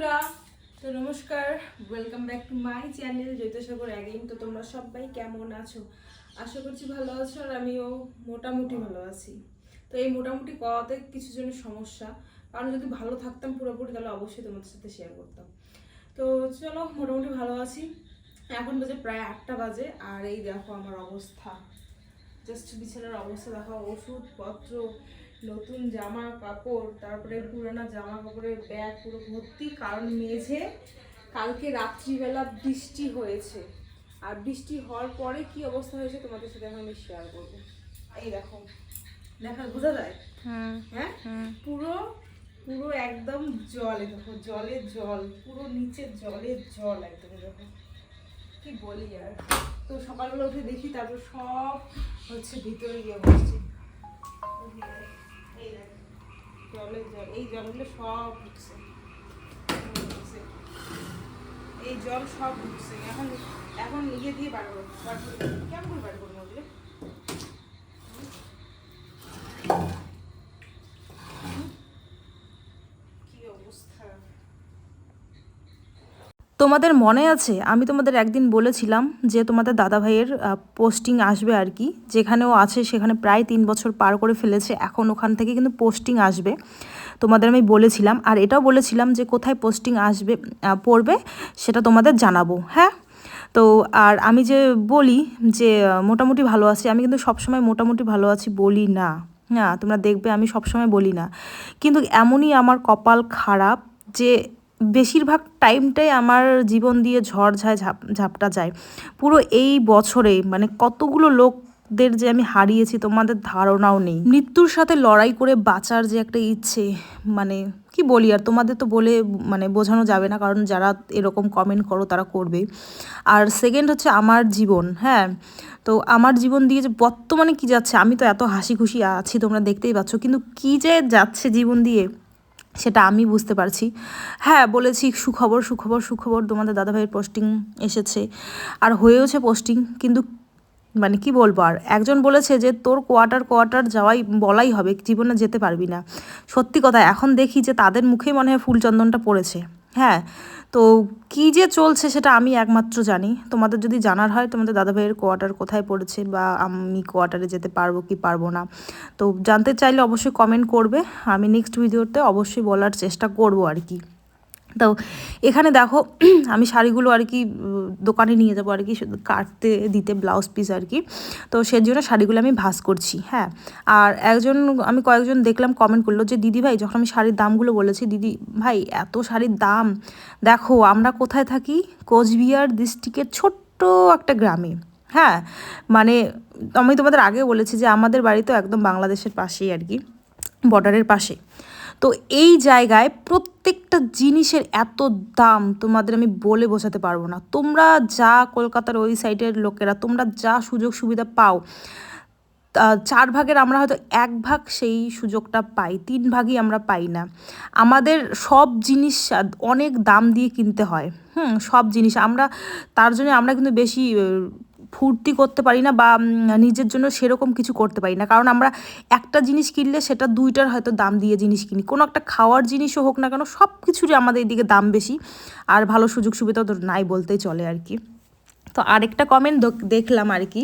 বন্ধুরা, তো নমস্কার welcome back to my channel Jaitsagar again তো তোমরা সবাই কেমন আছো? আশা করছি ভালো আছো আর আমিও মোটামুটি ভালো আছি। তো এই মোটামুটি কওয়াতে কিছু জনের সমস্যা। কারণ যদি ভালো থাকতাম পুরোপুরি, তাহলে অবশ্যই তোমাদের সাথে শেয়ার করতাম। তো চলো, মোটামুটি ভালো আছি। এখন বাজে প্রায় আটটা বাজে, আর এই দেখো আমার অবস্থা। জাস্ট বিছানার অবস্থা, দেখো ওষুধপত্র নতুন জামা কাপড় তারপরে পুরানো জামা কাপড়ের ব্যাগ পুরো ভর্তি কারণ মেঝে কালকে রাত্রিবেলা বৃষ্টি হয়েছে। আর বৃষ্টি হওয়ার পরে কি অবস্থা হয়েছে তোমাদের সাথে এখন আমি শেয়ার করব। এই দেখো দেখা বোঝা যায়? হ্যাঁ? পুরো পুরো একদম জলে দেখো জলে জল পুরো নিচে জলে জল একদম দেখো। কি বলি আর? তো সকালবেলা উঠে দেখি তারপর সব হচ্ছে ভিতরে গিয়ে বসছে। জল, এই সব ঢুকছে। এই জল সব উঠছে। এখন এখন নিজে দিয়ে বার করব কেমন করে বার করব ওগুলো কি অবস্থা তোমাদের মনে আছে, আমি তোমাদের একদিন বলেছিলাম যে তোমাদের দাদা ভাইয়ের পোস্টিং আসবে আর কি যেখানে ও আছে সেখানে প্রায় তিন বছর পার করে ফেলেছে, এখন ওখান থেকে কিন্তু পোস্টিং আসবে। তোমাদের আমি বলেছিলাম, আর এটাও বলেছিলাম যে কোথায় পোস্টিং আসবে পড়বে সেটা তোমাদের জানাব হ্যাঁ? তো আর আমি যে বলি যে মোটামুটি ভালো আছি, আমি কিন্তু সবসময় মোটামুটি ভালো আছি বলি না হ্যাঁ? তোমরা দেখবে আমি সবসময় বলি না। কিন্তু এমনই আমার কপাল খারাপ যে বেশিরভাগ টাইমটাই আমার জীবন দিয়ে ঝড় ঝায় ঝাপ, ঝাপটা যায়। পুরো এই বছরে মানে কতগুলো লোকদের যে আমি হারিয়েছি তোমাদের ধারণাও নেই। মৃত্যুর সাথে লড়াই করে বাঁচার যে একটা ইচ্ছে মানে কি বলি, আর তোমাদের তো বলে মানে বোঝানো যাবে না, কারণ যারা এরকম কমেন্ট করো তারা করবে। আর সেকেন্ড হচ্ছে আমার জীবন হ্যাঁ? তো আমার জীবন দিয়ে যে বর্তমানে কি যাচ্ছে, আমি তো এত হাসি খুশি আছি, তোমরা দেখতেই পাচ্ছ, কিন্তু কি যে যাচ্ছে জীবন দিয়ে সেটা আমি বুঝতে পারছি। হ্যাঁ বলেছি সুখবর সুখবর সুখবর, তোমাদের দাদাভাইয়ের পোস্টিং এসেছে। আর হয়েওছে পোস্টিং কিন্তু মানে কি বলব আর? একজন বলেছে যে, তোর কোয়ার্টার কোয়ার্টার যাওয়াই, বলাই হবে, জীবনে যেতে পারবি না। সত্যি কথা, এখন দেখি যে তাদের মুখেই মনে হয় ফুলচন্দনটা পড়েছে। হ্যাঁ তো কি যে চলছে সেটা আমি একমাত্র জানি। তোমাদের যদি জানার হয়, তোমাদের দাদা ভাইয়ের কোয়ার্টার কোথায় পড়েছে বা আমি কোয়ার্টারে যেতে পারব কি পারব না, তো জানতে চাইলে অবশ্যই কমেন্ট করবে। আমি নেক্সট ভিডিওতে অবশ্যই বলার চেষ্টা করব আর কি। তো এখানে দেখো, আমি শাড়িগুলো আর কি দোকানে নিয়ে যাব আর কি কাটতে, দিতে ব্লাউজ পিস আর কি। তো সেই জন্য শাড়িগুলো আমি ভাস করছি হ্যাঁ। আর একজন, আমি কয়েকজন দেখলাম কমেন্ট করল যে, দিদি ভাই, যখন আমি শাড়ির দামগুলো বলেছি, দিদি ভাই, এত শাড়ির দাম। দেখো, আমরা কোথায় থাকি? কোচবিহার ডিস্ট্রিক্টের ছোট্ট একটা গ্রামে হ্যাঁ। মানে আমি তোমাদের আগে বলেছি যে, আমাদের বাড়ি তো একদম বাংলাদেশের পাশেই আর কি বর্ডারের পাশে। তো এই জায়গায় প্রত্যেকটা জিনিসের এত দাম তোমাদের আমি বলে বোঝাতে পারব না। তোমরা যা কলকাতার ওই সাইডের লোকেরা, তোমরা যা সুযোগ সুবিধা পাও চার ভাগের আমরা হয়তো এক ভাগ সেই সুযোগটা পাই, তিন ভাগই আমরা পাই না। আমাদের সব জিনিস অনেক দাম দিয়ে কিনতে হয়। হুম, সব জিনিস। আমরা, তার জন্য আমরা কিন্তু বেশি ফুর্তি করতে পারি না বা নিজের জন্য সেরকম কিছু করতে পারি না। কারণ আমরা একটা জিনিস কিনলে সেটা দুইটার হয়তো দাম দিয়ে জিনিস কিনি। কোনো একটা খাওয়ার জিনিসও হোক না কেন সব কিছুরই আমাদের এদিকে দাম বেশি। আর ভালো সুযোগ সুবিধা তো নাই বলতেই চলে আর কি। তো আরেকটা কমেন্ট দেখলাম আর কি।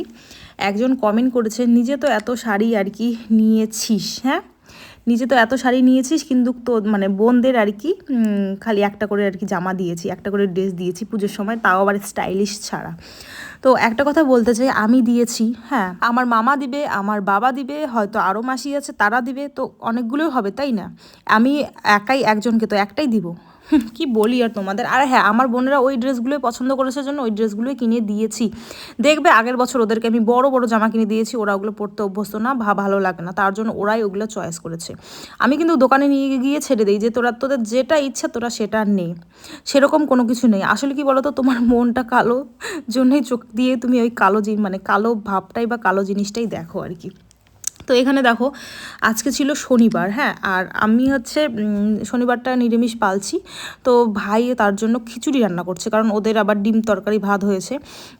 একজন কমেন্ট করেছে, নিজে তো এত শাড়ি আর কি নিয়েছিস? হ্যাঁ? নিজে তো এত শাড়ি নিয়েছিস, কিন্তু তো মানে বোনদের আর কি খালি একটা করে আর কি জামা দিয়েছি, একটা করে ড্রেস দিয়েছি পুজোর সময়, তাও আবার স্টাইলিশ ছাড়া। তো একটা কথা বলতে চাই, আমি দিয়েছি হ্যাঁ। আমার মামা দিবে, আমার বাবা দিবে, হয়তো আরও মাসি আছে, তারা দিবে, তো অনেকগুলোই হবে, তাই না? আমি একাই একজনকে তো একটাই দিব। কি বলি আর তোমাদের? আর হ্যাঁ আমার বোনেরা ওই ড্রেসগুলোই পছন্দ করেছে জন্য ওই ড্রেসগুলোই কিনে দিয়েছি। দেখবে আগের বছর ওদেরকে আমি বড় বড় জামা কিনে দিয়েছি, ওরা ওগুলো পরতে অভ্যস্ত না, ভা, ভালো লাগে না। তার জন্য ওরাই ওগুলো চয়েস করেছে। আমি কিন্তু দোকানে নিয়ে গিয়ে ছেড়ে দিই যে তোরা, তোদের যেটা ইচ্ছা তোরা সেটা নেই সেরকম কোনো কিছু নেই। আসলে কি বলতো, তোমার মনটা কালো জন্যই চোখ দিয়ে তুমি ওই কালো জিন মানে কালো ভাবটাই বা কালো জিনিসটাই দেখো আর কি। তো এখানে দেখো, আজকে ছিল শনিবার হ্যাঁ? আর আমি হচ্ছে শনিবারটা নিরামিষ পালছি। তো ভাই তার জন্য খিচুড়ি রান্না করছে, কারণ ওদের আবার ডিম তরকারি ভাত হয়েছে।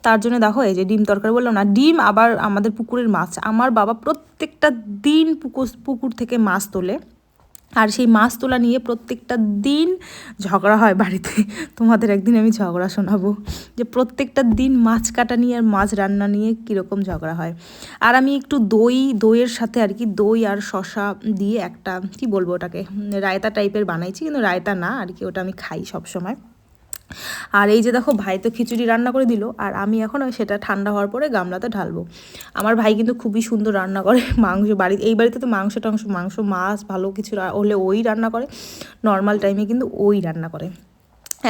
তার জন্য দেখো, এই যে ডিম তরকারি বললাম না, ডিম আবার আমাদের পুকুরের মাছ। আমার বাবা প্রত্যেকটা দিন পুকুর পুকুর থেকে মাছ তোলে। আর সেই মাছ তোলা নিয়ে প্রত্যেকটা দিন ঝগড়া হয় বাড়িতে। তোমাদের একদিন আমি ঝগড়া শোনাবো যে প্রত্যেকটা দিন মাছ কাটা নিয়ে আর মাছ রান্না নিয়ে কীরকম ঝগড়া হয়। আর আমি একটু দই, দইয়ের সাথে আর কি দই আর শশা দিয়ে একটা, কি বলব ওটাকে রায়তা টাইপের বানাইছি, কিন্তু রায়তা না, আর কি ওটা আমি খাই সব সময় আর এই যে দেখো ভাই তো খিচুড়ি রান্না করে দিল, আর আমি এখন সেটা ঠান্ডা হওয়ার পরে গামলাতে ঢালবো। আমার ভাই কিন্তু খুবই সুন্দর রান্না করে মাংস বাড়ি এই বাড়িতে তো মাংস টাংস, মাংস, মাছ, ভালো কিছু হলে ওই রান্না করে নর্মাল টাইমে কিন্তু ওই রান্না করে।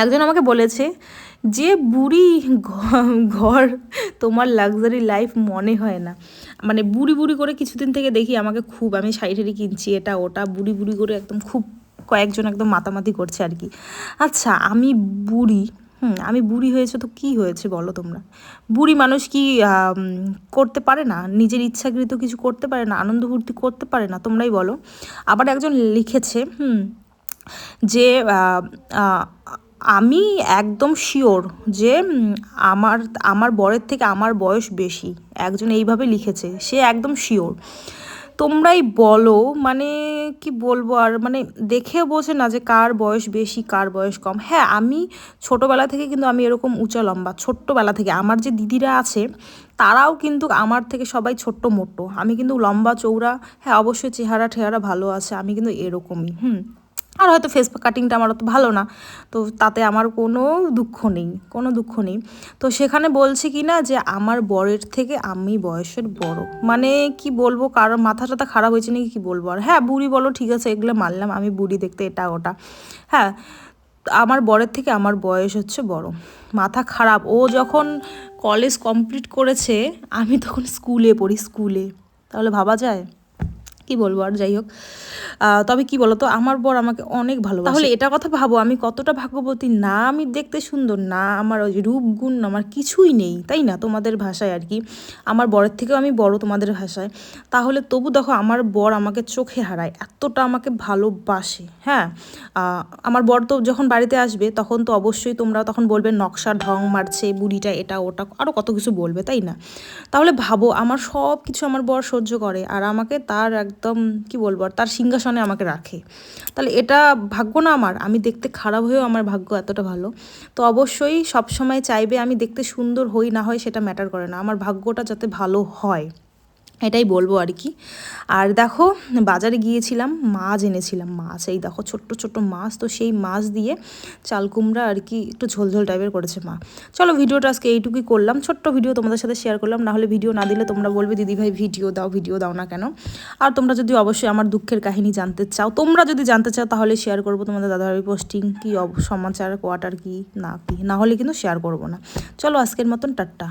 একজন আমাকে বলেছে যে, বুড়ি ঘর তোমার লাক্সারি লাইফ মনে হয় না। মানে বুড়ি বুড়ি করে কিছুদিন থেকে দেখি আমাকে খুব, আমি শাড়ি টাড়ি কিনছি, এটা, ওটা, বুড়ি বুড়ি করে একদম খুব কয়েকজন একদম মাতামাতি করছে আর কি। আচ্ছা আমি বুড়ি, হুম, আমি বুড়ি হয়েছে তো কি হয়েছে বলো তোমরা? বুড়ি মানুষ কি করতে পারে না? নিজের ইচ্ছাকৃত কিছু করতে পারে না? আনন্দ ফুর্তি করতে পারে না? তোমরাই বলো। আবার একজন লিখেছে, হুম, যে আমি একদম শিওর যে আমার আমার বরের থেকে আমার বয়স বেশি। একজন এইভাবে লিখেছে, সে একদম শিওর তোমরাই বলো মানে কি বলব আর মানে দেখে বোঝে না যে কার বয়স বেশি, কার বয়স কম। হ্যাঁ আমি ছোটোবেলা থেকে কিন্তু আমি এরকম উঁচা লম্বা, ছোট্টবেলা থেকে আমার যে দিদিরা আছে, তারাও কিন্তু আমার থেকে সবাই ছোট্ট মোটো আমি কিন্তু লম্বা চৌড়া হ্যাঁ অবশ্যই চেহারা ঠেহারা ভালো আছে, আমি কিন্তু এরকমই, হুম। আর হয়তো ফেস কাটিংটা আমার অত ভালো না। তো তাতে আমার কোনো দুঃখ নেই, কোনো দুঃখ নেই। তো সেখানে বলছি কি না যে আমার বরের থেকে আমি বয়সের বড়। মানে কি বলব কারোর মাথা টাথা খারাপ হয়েছে নাকি কি বলব? আর হ্যাঁ বুড়ি বলো, ঠিক আছে, এগুলো মানলাম, আমি বুড়ি দেখতে এটা ওটা। হ্যাঁ আমার বরের থেকে আমার বয়স হচ্ছে বড়। মাথা খারাপ। ও যখন কলেজ কমপ্লিট করেছে, আমি তখন স্কুলে পড়ি স্কুলে তাহলে ভাবা যায়? কি বলব আর যাই হোক। তবে কি বলতো, আমার বর আমাকে অনেক ভালো তাহলে এটা কথা ভাবো, আমি কতটা ভাগ্যবতী? না, আমি দেখতে সুন্দর, না, আমার ওই রূপ, গুণ, আমার কিছুই নেই, তাই না? তোমাদের ভাষায় আর কি। আমার বরের থেকেও আমি বড় তোমাদের ভাষায়। তাহলে তবু দেখো, আমার বর আমাকে চোখে হারায়, এতটা আমাকে ভালোবাসে হ্যাঁ? আমার বর তো যখন বাড়িতে আসবে, তখন তো অবশ্যই তোমরা তখন বলবে, নকশা ঢং মারছে, বুড়িটা এটা, ওটা আরও কত কিছু বলবে, তাই না? তাহলে ভাবো, আমার সব কিছু আমার বর সহ্য করে, আর আমাকে তার একদম, কি বলব, আর তার সিংহাসনে আমাকে রাখে। তাহলে এটা ভাগ্য না আমার? আমি দেখতে খারাপ হয়েও আমার ভাগ্য এতটা ভালো। তো অবশ্যই সবসময় চাইবে আমি দেখতে সুন্দর হই না হয় সেটা ম্যাটার করে না। আমার ভাগ্যটা যাতে ভালো হয়। এটাই বলব আর কি। আর দেখো, বাজারে গিয়েছিলাম, মাছ এনেছিলাম, মাছ, এই দেখো ছোট্ট ছোট্ট মাছ, তো সেই মাছ দিয়ে চাল কুমড়া আর কি একটু ঝোলঝোল টাইপের করেছে মা। চলো ভিডিওটা আজকে এইটুকুই করলাম, ছোট্ট ভিডিও তোমাদের সাথে শেয়ার করলাম না হলে ভিডিও না দিলে তোমরা বলবে, দিদি ভাই, ভিডিও দাও ভিডিও দাও না কেন? আর তোমরা যদি অবশ্যই আমার দুঃখের কাহিনী জানতে চাও, তোমরা যদি জানতে চাও, তাহলে শেয়ার করব তোমাদের দাদাভাই পোস্টিং কী সমাচার কোয়ার্টার কি, না কি, না হলে কিন্তু শেয়ার করব না। চলো আজকের মতন, টাটা।